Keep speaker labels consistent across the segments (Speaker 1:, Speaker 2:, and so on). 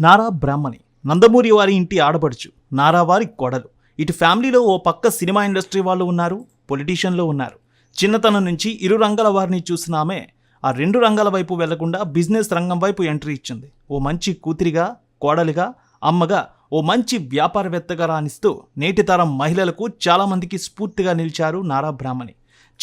Speaker 1: నారా బ్రాహ్మణి నందమూరి వారి ఇంటి ఆడపడుచు నారా వారి కొడలు. ఇటు ఫ్యామిలీలో ఓ పక్క సినిమా ఇండస్ట్రీ వాళ్ళు ఉన్నారు పొలిటీషియన్లు ఉన్నారు. చిన్నతనం నుంచి ఇరు రంగాల వారిని చూసిన ఆమె ఆ రెండు రంగాల వైపు వెళ్ళకుండా బిజినెస్ రంగం వైపు ఎంట్రీ ఇచ్చింది. ఓ మంచి కూతురిగా కోడలిగా అమ్మగా ఓ మంచి వ్యాపారవేత్తగా రాణిస్తూ నేటి తరం మహిళలకు చాలామందికి స్ఫూర్తిగా నిలిచారు నారా బ్రాహ్మణి.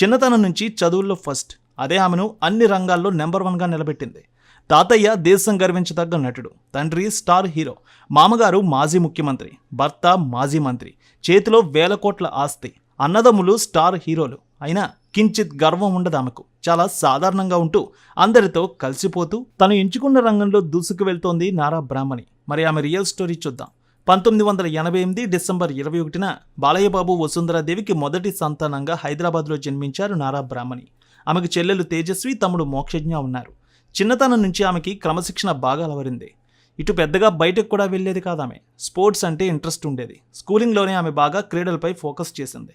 Speaker 1: చిన్నతనం నుంచి చదువుల్లో ఫస్ట్. అదే ఆమెను అన్ని రంగాల్లో నెంబర్ వన్గా నిలబెట్టింది. తాతయ్య దేశం గర్వించదగ్గ నటుడు. తండ్రి స్టార్ హీరో. మామగారు మాజీ ముఖ్యమంత్రి. భర్త మాజీ మంత్రి. చేతిలో వేల కోట్ల ఆస్తి. అన్నదమ్ములు స్టార్ హీరోలు. అయినా కించిత్ గర్వం ఉండదు ఆమెకు. చాలా సాధారణంగా ఉంటూ అందరితో కలిసిపోతూ తను ఎంచుకున్న రంగంలో దూసుకు వెళ్తోంది నారా బ్రాహ్మణి. మరి ఆమె రియల్ స్టోరీ చూద్దాం. పంతొమ్మిది వందల ఎనభై ఎనిమిది డిసెంబర్ ఇరవై ఒకటిన బాలయ్యబాబు వసుంధరాదేవికి మొదటి సంతానంగా హైదరాబాద్లో జన్మించారు నారా బ్రాహ్మణి. ఆమెకు చెల్లెలు తేజస్వి తమ్ముడు మోక్షజ్ఞ ఉన్నారు. చిన్నతనం నుంచి ఆమెకి క్రమశిక్షణ బాగా అలవరింది. ఇటు పెద్దగా బయటకు కూడా వెళ్ళేది కాదు ఆమె స్పోర్ట్స్ అంటే ఇంట్రెస్ట్ ఉండేది. స్కూలింగ్లోనే ఆమె బాగా క్రీడలపై ఫోకస్ చేసింది.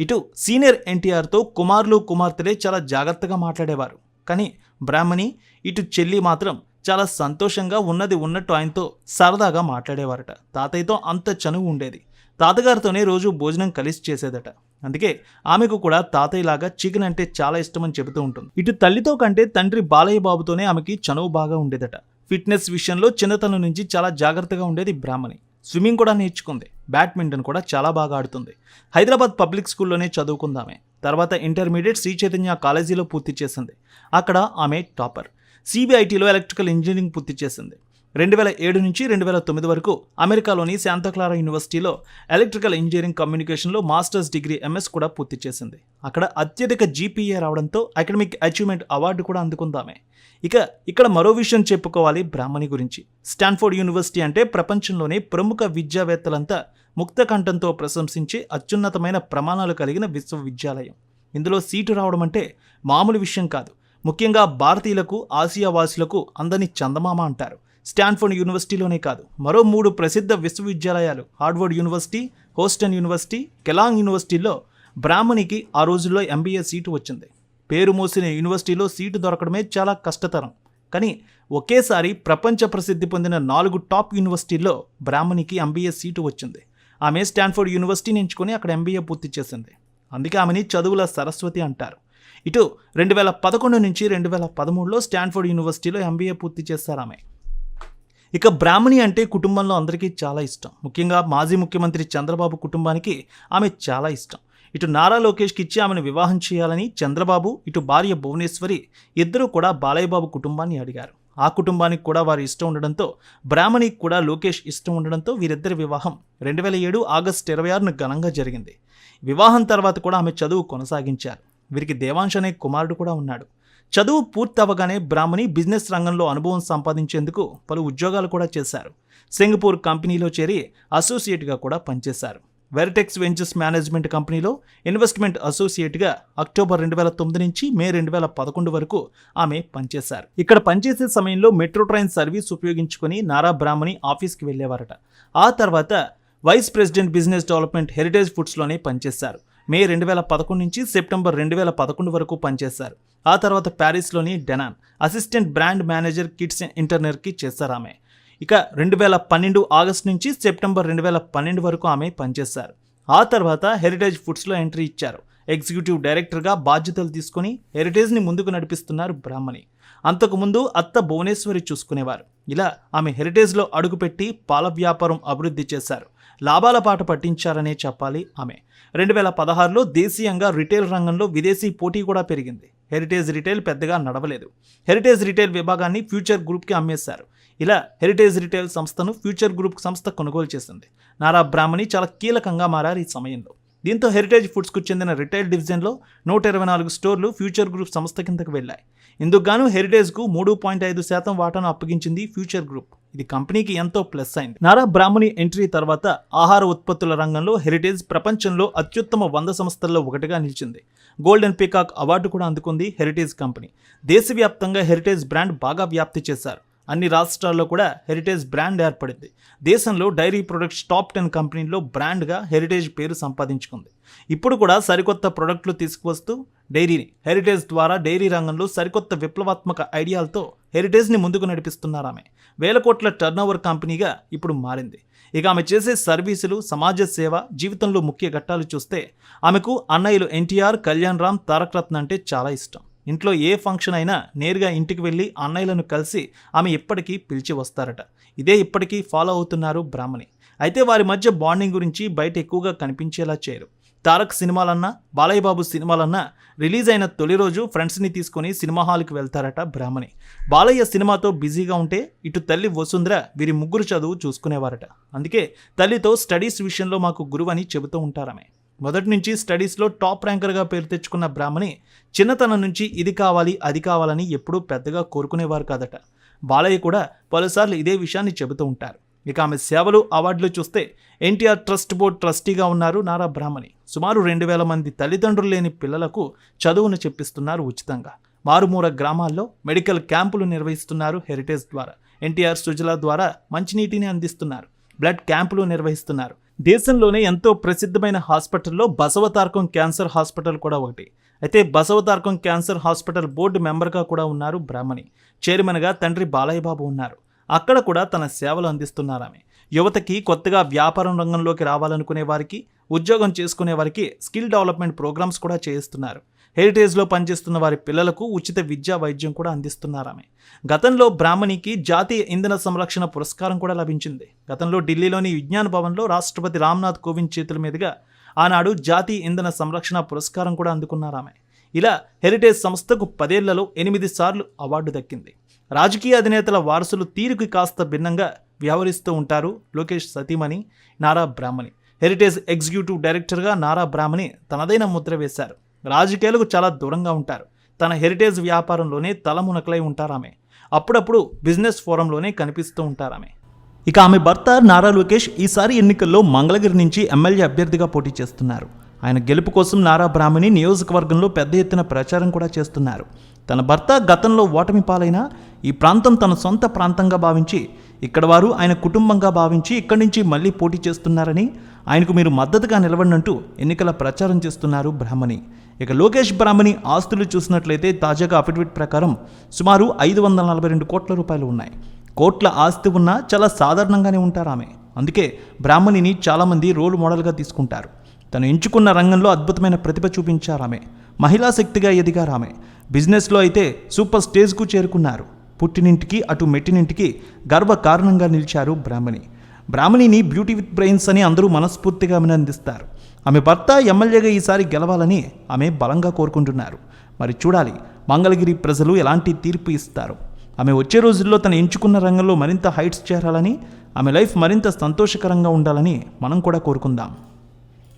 Speaker 1: ఇటు సీనియర్ ఎన్టీఆర్తో కుమారులు కుమార్తెలే చాలా జాగ్రత్తగా మాట్లాడేవారు. కానీ బ్రాహ్మణి ఇటు చెల్లి మాత్రం చాలా సంతోషంగా ఉన్నది ఉన్నట్టు ఆయనతో సరదాగా మాట్లాడేవారట. తాతయ్యతో అంత చనువు ఉండేది. తాతగారితోనే రోజు భోజనం కలిసి చేసేదట. అందుకే ఆమెకు కూడా తాతయ్యలాగా చికెన్ అంటే చాలా ఇష్టమని చెబుతూ ఉంటుంది. ఇటు తల్లితో కంటే తండ్రి బాలయ్య బాబుతోనే ఆమెకి చనువు బాగా ఉండేదట. ఫిట్నెస్ విషయంలో చిన్నతనం నుంచి చాలా జాగ్రత్తగా ఉండేది బ్రాహ్మణి. స్విమ్మింగ్ కూడా నేర్చుకుంది. బ్యాడ్మింటన్ కూడా చాలా బాగా ఆడుతుంది. హైదరాబాద్ పబ్లిక్ స్కూల్లోనే చదువుకుందామే. తర్వాత ఇంటర్మీడియట్ శ్రీ చైతన్య కాలేజీలో పూర్తి చేసింది. అక్కడ ఆమె టాపర్. సిబిఐటిలో ఎలక్ట్రికల్ ఇంజనీరింగ్ పూర్తి చేసింది. రెండు వేల ఏడు నుంచి రెండు వేల తొమ్మిది వరకు అమెరికాలోని శాంతాక్లారా యూనివర్సిటీలో ఎలక్ట్రికల్ ఇంజనీరింగ్ కమ్యూనికేషన్లో మాస్టర్స్ డిగ్రీ ఎంఎస్ కూడా పూర్తి చేసింది. అక్కడ అత్యధిక జీపీఏ రావడంతో అకాడమిక్ అచీవ్మెంట్ అవార్డు కూడా అందుకుందామే. ఇక ఇక్కడ మరో విషయం చెప్పుకోవాలి బ్రాహ్మణి గురించి. స్టాన్ఫోర్డ్ యూనివర్సిటీ అంటే ప్రపంచంలోనే ప్రముఖ విద్యావేత్తలంతా ముక్త కంఠంతో ప్రశంసించి అత్యున్నతమైన ప్రమాణాలు కలిగిన విశ్వవిద్యాలయం. ఇందులో సీటు రావడం అంటే మామూలు విషయం కాదు. ముఖ్యంగా భారతీయులకు ఆసియా వాసులకు అందని చందమామ అంటారు. స్టాన్ఫోర్డ్ యూనివర్సిటీలోనే కాదు మరో మూడు ప్రసిద్ధ విశ్వవిద్యాలయాలు Harvard University Houston University Kellogg యూనివర్సిటీలో బ్రాహ్మణికి ఆ రోజుల్లో ఎంబీఏ సీటు వచ్చింది. పేరు మోసిన యూనివర్సిటీలో సీటు దొరకడమే చాలా కష్టతరం. కానీ ఒకేసారి ప్రపంచ ప్రసిద్ధి పొందిన నాలుగు టాప్ యూనివర్సిటీల్లో బ్రాహ్మణికి ఎంబీఏ సీటు వచ్చింది. ఆమె స్టాన్ఫోర్డ్ యూనివర్సిటీని ఎంచుకొని అక్కడ ఎంబీఏ పూర్తి చేసింది. అందుకే ఆమెని చదువుల సరస్వతి అంటారు. ఇటు రెండు వేల పదకొండు నుంచి రెండు వేల పదమూడులో స్టాన్ఫోర్డ్ యూనివర్సిటీలో ఎంబీఏ పూర్తి చేస్తారు ఆమె. ఇక బ్రాహ్మణి అంటే కుటుంబంలో అందరికీ చాలా ఇష్టం. ముఖ్యంగా మాజీ ముఖ్యమంత్రి చంద్రబాబు కుటుంబానికి ఆమె చాలా ఇష్టం. ఇటు నారా లోకేష్కి ఇచ్చి ఆమెను వివాహం చేయాలని చంద్రబాబు ఇటు భార్య భువనేశ్వరి ఇద్దరూ కూడా బాలయ్యబాబు కుటుంబాన్ని అడిగారు. ఆ కుటుంబానికి కూడా వారి ఇష్టం ఉండడంతో బ్రాహ్మణికి కూడా లోకేష్ ఇష్టం ఉండడంతో వీరిద్దరి వివాహం రెండు వేల ఏడు ఆగస్టు ఇరవై ఆరున ఘనంగా జరిగింది. వివాహం తర్వాత కూడా ఆమె చదువు కొనసాగించారు. వీరికి దేవాంశ్ అనే కుమారుడు కూడా ఉన్నాడు. చదువు పూర్తవగానే బ్రాహ్మణి బిజినెస్ రంగంలో అనుభవం సంపాదించేందుకు పలు ఉద్యోగాలు కూడా చేశారు. సింగపూర్ కంపెనీలో చేరి అసోసియేట్గా కూడా పనిచేశారు. వెరిటెక్స్ వెంచర్స్ మేనేజ్మెంట్ కంపెనీలో ఇన్వెస్ట్మెంట్ అసోసియేట్గా అక్టోబర్ రెండు వేల తొమ్మిది నుంచి మే రెండు వేల పదకొండు వరకు ఆమె పనిచేశారు. ఇక్కడ పనిచేసే సమయంలో మెట్రో ట్రైన్ సర్వీస్ ఉపయోగించుకొని నారా బ్రాహ్మణి ఆఫీస్కి వెళ్ళేవారట. ఆ తర్వాత vice president business development Heritage ఫుడ్స్లోనే పనిచేశారు. మే రెండు వేల పదకొండు నుంచి సెప్టెంబర్ రెండు వేల పదకొండు వరకు పనిచేశారు. ఆ తర్వాత ప్యారిస్లోని Danone assistant brand manager kids ఇంటర్నర్కి చేశారు ఆమె. ఇక రెండు వేల పన్నెండు ఆగస్టు నుంచి సెప్టెంబర్ రెండు వేల పన్నెండు వరకు ఆమె పనిచేశారు. ఆ తర్వాత హెరిటేజ్ ఫుడ్స్లో ఎంట్రీ ఇచ్చారు. ఎగ్జిక్యూటివ్ డైరెక్టర్గా బాధ్యతలు తీసుకొని హెరిటేజ్ని ముందుకు నడిపిస్తున్నారు బ్రాహ్మణి. అంతకుముందు అత్త భువనేశ్వరి చూసుకునేవారు. ఇలా ఆమె హెరిటేజ్లో అడుగుపెట్టి పాల వ్యాపారం అభివృద్ధి చేశారు. లాభాల పాట పట్టించారనే చెప్పాలి ఆమె. రెండు వేల పదహారులో దేశీయంగా రిటైల్ రంగంలో విదేశీ పోటీ కూడా పెరిగింది. హెరిటేజ్ రిటైల్ పెద్దగా నడవలేదు. హెరిటేజ్ రిటైల్ విభాగాన్ని ఫ్యూచర్ గ్రూప్కి అమ్మేశారు. ఇలా హెరిటేజ్ రిటైల్ సంస్థను ఫ్యూచర్ గ్రూప్ సంస్థ కొనుగోలు చేసింది. నారా బ్రాహ్మణి చాలా కీలకంగా మారారు ఈ సమయంలో. దీంతో హెరిటేజ్ ఫుడ్స్కు చెందిన రిటైల్ డివిజన్లో నూట ఇరవై నాలుగు స్టోర్లు ఫ్యూచర్ గ్రూప్ సంస్థ కిందకు వెళ్ళాయి. ఇందుకు గాను హెరిటేజ్కు మూడు పాయింట్ ఐదు శాతం వాటాను అప్పగించింది ఫ్యూచర్ గ్రూప్. ఇది కంపెనీకి ఎంతో ప్లస్ అయింది. నారా బ్రాహ్మణి ఎంట్రీ తర్వాత ఆహార ఉత్పత్తుల రంగంలో హెరిటేజ్ ప్రపంచంలో అత్యుత్తమ వంద సంస్థల్లో ఒకటిగా నిలిచింది. గోల్డెన్ పీకాక్ అవార్డు కూడా అందుకుంది హెరిటేజ్ కంపెనీ. దేశవ్యాప్తంగా హెరిటేజ్ బ్రాండ్ బాగా వ్యాప్తి చేశారు. అన్ని రాష్ట్రాల్లో కూడా హెరిటేజ్ బ్రాండ్ ఏర్పడింది. దేశంలో డైరీ ప్రొడక్ట్స్ టాప్ టెన్ కంపెనీల్లో బ్రాండ్గా హెరిటేజ్ పేరు సంపాదించుకుంది. ఇప్పుడు కూడా సరికొత్త ప్రొడక్ట్లు తీసుకువస్తూ డైరీని హెరిటేజ్ ద్వారా డైరీ రంగంలో సరికొత్త విప్లవాత్మక ఐడియాలతో హెరిటేజ్ని ముందుకు నడిపిస్తున్నారు ఆమె వేల కోట్ల టర్నోవర్ కంపెనీగా ఇప్పుడు మారింది. ఇక ఆమె చేసే సర్వీసులు సమాజ సేవ జీవితంలో ముఖ్య ఘట్టాలు చూస్తే ఆమెకు అన్నయ్యలు ఎన్టీఆర్ కళ్యాణ్ రామ్ తారక రత్న అంటే చాలా ఇష్టం. ఇంట్లో ఏ ఫంక్షన్ అయినా నేరుగా ఇంటికి వెళ్ళి అన్నయ్యలను కలిసి ఆమె ఇప్పటికీ పిలిచి వస్తారట. ఇదే ఇప్పటికీ ఫాలో అవుతున్నారు బ్రాహ్మణి. అయితే వారి మధ్య బాండింగ్ గురించి బయట ఎక్కువగా కనిపించేలా చేయరు. తారక్ సినిమాలన్నా బాలయ్య బాబు సినిమాలన్నా రిలీజ్ అయిన తొలి రోజు ఫ్రెండ్స్ని తీసుకొని సినిమా హాల్కి వెళ్తారట బ్రాహ్మణి. బాలయ్య సినిమాతో బిజీగా ఉంటే ఇటు తల్లి వసుంధర వీరి ముగ్గురు చదువు చూసుకునేవారట. అందుకే తల్లితో స్టడీస్ విషయంలో మాకు గురువని చెబుతూ ఉంటారామె. మొదటి నుంచి స్టడీస్లో టాప్ ర్యాంకర్గా పేరు తెచ్చుకున్న బ్రాహ్మణి చిన్నతనం నుంచి ఇది కావాలి అది కావాలని ఎప్పుడూ పెద్దగా కోరుకునేవారు కాదట. బాలయ్య కూడా పలుసార్లు ఇదే విషయాన్ని చెబుతూ ఉంటారు. ఇక ఆమె సేవలు అవార్డులు చూస్తే ఎన్టీఆర్ ట్రస్ట్ బోర్డ్ ట్రస్టీగా ఉన్నారు నారా బ్రాహ్మణి. సుమారు రెండు వేల మంది తల్లిదండ్రులు లేని పిల్లలకు చదువును చెప్పిస్తున్నారు ఉచితంగా. మారుమూల గ్రామాల్లో మెడికల్ క్యాంపులు నిర్వహిస్తున్నారు హెరిటేజ్ ద్వారా. ఎన్టీఆర్ సుజల ద్వారా మంచినీటిని అందిస్తున్నారు. బ్లడ్ క్యాంపులు నిర్వహిస్తున్నారు. దేశంలోనే ఎంతో ప్రసిద్ధమైన హాస్పిటల్లో బసవతారకం క్యాన్సర్ హాస్పిటల్ కూడా ఒకటి. అయితే బసవతారకం క్యాన్సర్ హాస్పిటల్ బోర్డు మెంబర్గా కూడా ఉన్నారు బ్రాహ్మణి. చైర్మన్గా తండ్రి బాలయ్య బాబు ఉన్నారు. అక్కడ కూడా తన సేవలు అందిస్తున్నారు ఆమె యువతకి కొత్తగా వ్యాపారం రంగంలోకి రావాలనుకునే వారికి ఉద్యోగం చేసుకునే వారికి స్కిల్ డెవలప్మెంట్ ప్రోగ్రామ్స్ కూడా చేయిస్తున్నారు. హెరిటేజ్లో పనిచేస్తున్న వారి పిల్లలకు ఉచిత విద్యా వైద్యం కూడా అందిస్తున్నారు ఆమె గతంలో బ్రాహ్మణికి జాతీయ ఇంధన సంరక్షణ పురస్కారం కూడా లభించింది. గతంలో ఢిల్లీలోని విజ్ఞాన భవన్లో రాష్ట్రపతి రామ్నాథ్ కోవింద్ చేతుల మీదుగా ఆనాడు జాతీయ ఇంధన సంరక్షణ పురస్కారం కూడా అందుకున్నారు ఆమె ఇలా హెరిటేజ్ సంస్థకు పదేళ్ళలో ఎనిమిది సార్లు అవార్డు దక్కింది. రాజకీయ అధినేతల వారసులు తీరుకి కాస్త భిన్నంగా వ్యవహరిస్తూ ఉంటారు లోకేష్ సతీమణి నారా బ్రాహ్మణి. హెరిటేజ్ ఎగ్జిక్యూటివ్ డైరెక్టర్గా నారా బ్రాహ్మణి తనదైన ముద్ర వేశారు. రాజకీయాలకు చాలా దూరంగా ఉంటారు. తన హెరిటేజ్ వ్యాపారంలోనే తలమునకలై ఉంటారామె. అప్పుడప్పుడు బిజినెస్ ఫోరంలోనే కనిపిస్తూ ఉంటారామె. ఇక ఆమె భర్త నారా లోకేష్ ఈసారి ఎన్నికల్లో మంగళగిరి నుంచి ఎమ్మెల్యే అభ్యర్థిగా పోటీ చేస్తున్నారు. ఆయన గెలుపు కోసం నారా బ్రాహ్మణి నియోజకవర్గంలో పెద్ద ఎత్తున ప్రచారం కూడా చేస్తున్నారు. తన భర్త గతంలో ఓటమి పాలైనా ఈ ప్రాంతం తన సొంత ప్రాంతంగా భావించి ఇక్కడ వారు ఆయన కుటుంబంగా భావించి ఇక్కడి నుంచి మళ్ళీ పోటీ చేస్తున్నారని ఆయనకు మీరు మద్దతుగా నిలబడినట్టు ఎన్నికల ప్రచారం చేస్తున్నారు బ్రాహ్మణి. ఇక లోకేష్ బ్రాహ్మణి ఆస్తులు చూసినట్లయితే తాజాగా అఫిడవిట్ ప్రకారం సుమారు ఐదు వందల నలభై రెండు కోట్ల రూపాయలు ఉన్నాయి. కోట్ల ఆస్తి ఉన్నా చాలా సాధారణంగానే ఉంటారు ఆమె. అందుకే బ్రాహ్మణిని చాలామంది రోల్ మోడల్గా తీసుకుంటారు. తను ఎంచుకున్న రంగంలో అద్భుతమైన ప్రతిభ చూపించారు ఆమె. మహిళా శక్తిగా ఎదిగారు ఆమె. బిజినెస్లో అయితే సూపర్ స్టేజ్కు చేరుకున్నారు. పుట్టినింటికి అటు మెట్టినింటికి గర్వ కారణంగా నిలిచారు బ్రాహ్మణి. బ్రాహ్మణిని బ్యూటీ విత్ బ్రెయిన్స్ అని అందరూ మనస్ఫూర్తిగా అభినందిస్తారు. ఆమె భర్త ఎమ్మెల్యేగా ఈసారి గెలవాలని ఆమె బలంగా కోరుకుంటున్నారు. మరి చూడాలి మంగళగిరి ప్రజలు ఎలాంటి తీర్పు ఇస్తారు? ఆమె వచ్చే రోజుల్లో తను ఎంచుకున్న రంగంలో మరింత హైట్స్ చేరాలని ఆమె లైఫ్ మరింత సంతోషకరంగా ఉండాలని మనం కూడా కోరుకుందాం.